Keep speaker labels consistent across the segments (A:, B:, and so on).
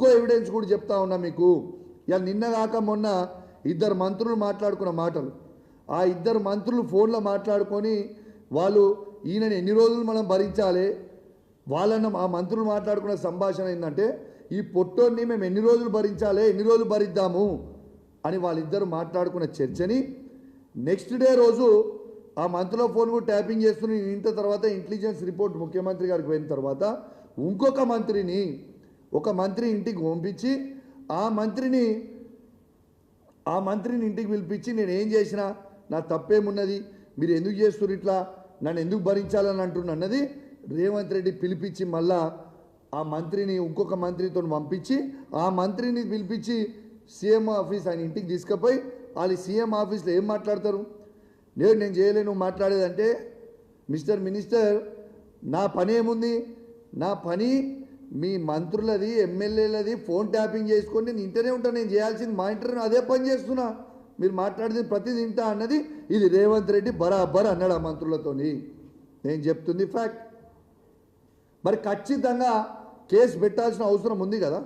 A: ఇంకో ఎవిడెన్స్ కూడా చెప్తా ఉన్నా మీకు. ఇలా నిన్న కాక మొన్న ఇద్దరు మంత్రులు మాట్లాడుకున్న మాటలు. ఆ ఇద్దరు మంత్రులు ఫోన్లో మాట్లాడుకొని వాళ్ళు ఈయనని ఎన్ని రోజులు మనం భరించాలి? వాళ్ళన్న ఆ మంత్రులు మాట్లాడుకున్న సంభాషణ ఏంటంటే ఈ పొట్టోడిని మేము ఎన్ని రోజులు భరించాలి? ఎన్ని రోజులు భరిద్దాము? అని వాళ్ళిద్దరు మాట్లాడుకున్న చర్చని నెక్స్ట్ డే రోజు ఆ మంత్రిలో ఫోన్ కూడా ట్యాపింగ్ చేస్తున్న ఇంత తర్వాత ఇంటెలిజెన్స్ రిపోర్ట్ ముఖ్యమంత్రి గారికి పోయిన తర్వాత ఇంకొక మంత్రిని ఒక మంత్రి ఇంటికి పంపించి ఆ మంత్రిని ఆ మంత్రిని ఇంటికి పిలిపించి నేను ఏం చేసినా నా తప్పేమున్నది? మీరు ఎందుకు చేస్తున్నారు ఇట్లా? నన్ను ఎందుకు భరించాలని అంటున్నా? అన్నది రేవంత్ రెడ్డి పిలిపించి మళ్ళా ఆ మంత్రిని ఇంకొక మంత్రితో పంపించి ఆ మంత్రిని పిలిపించి సీఎం ఆఫీస్ ఆయన ఇంటికి తీసుకుపోయి వాళ్ళు సీఎం ఆఫీస్లో ఏం మాట్లాడతారు? నేను నేను చేయలేను మాట్లాడేదంటే మిస్టర్ మినిస్టర్ నా పని ఏముంది? నా పని మీ మంత్రులది ఎమ్మెల్యేలది ఫోన్ ట్యాపింగ్ చేసుకొని నేను ఇంటనే ఉంటాను నేను చేయాల్సింది మా ఇంటర్ అదే పని చేస్తున్నా. మీరు మాట్లాడితే ప్రతి తింటా అన్నది ఇది రేవంత్ రెడ్డి బరాబర్ అన్నాడు ఆ మంత్రులతోని. నేను చెప్తుంది ఫ్యాక్ట్ మరి ఖచ్చితంగా కేసు పెట్టాల్సిన అవసరం ఉంది కదా?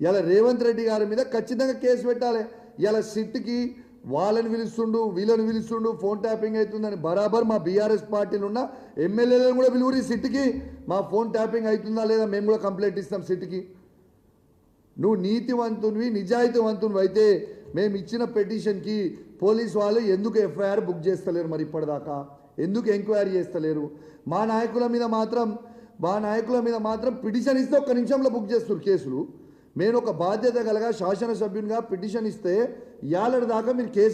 A: ఇలా రేవంత్ రెడ్డి గారి మీద ఖచ్చితంగా కేసు పెట్టాలి. ఇలా సిట్కి వాళ్ళని పిలుస్తుండు వీళ్ళని పిలుస్తుండు ఫోన్ ట్యాపింగ్ అవుతుందని బరాబర్ మా బీఆర్ఎస్ పార్టీలు ఉన్న ఎమ్మెల్యేలను కూడా పిలువురి సిట్కి. మా ఫోన్ ట్యాపింగ్ అవుతుందా లేదా మేము కూడా కంప్లైంట్ ఇస్తాం సిట్కి. నువ్వు నీతివంతునివి నిజాయితీవంతునివి అయితే మేము ఇచ్చిన పిటిషన్కి పోలీస్ వాళ్ళు ఎందుకు ఎఫ్ఐఆర్ బుక్ చేస్తలేరు మరి ఇప్పటిదాకా? ఎందుకు ఎంక్వైరీ చేస్తలేరు? మా నాయకుల మీద మాత్రం మా నాయకుల మీద మాత్రం పిటిషన్ ఇస్తే ఒక్క నిమిషంలో బుక్ చేస్తారు కేసులు. నేను ఒక బాధ్యత కలగా శాసనసభ్యునిగా పిటిషన్ ఇస్తే ఇవాళ దాకా మీరు కేసు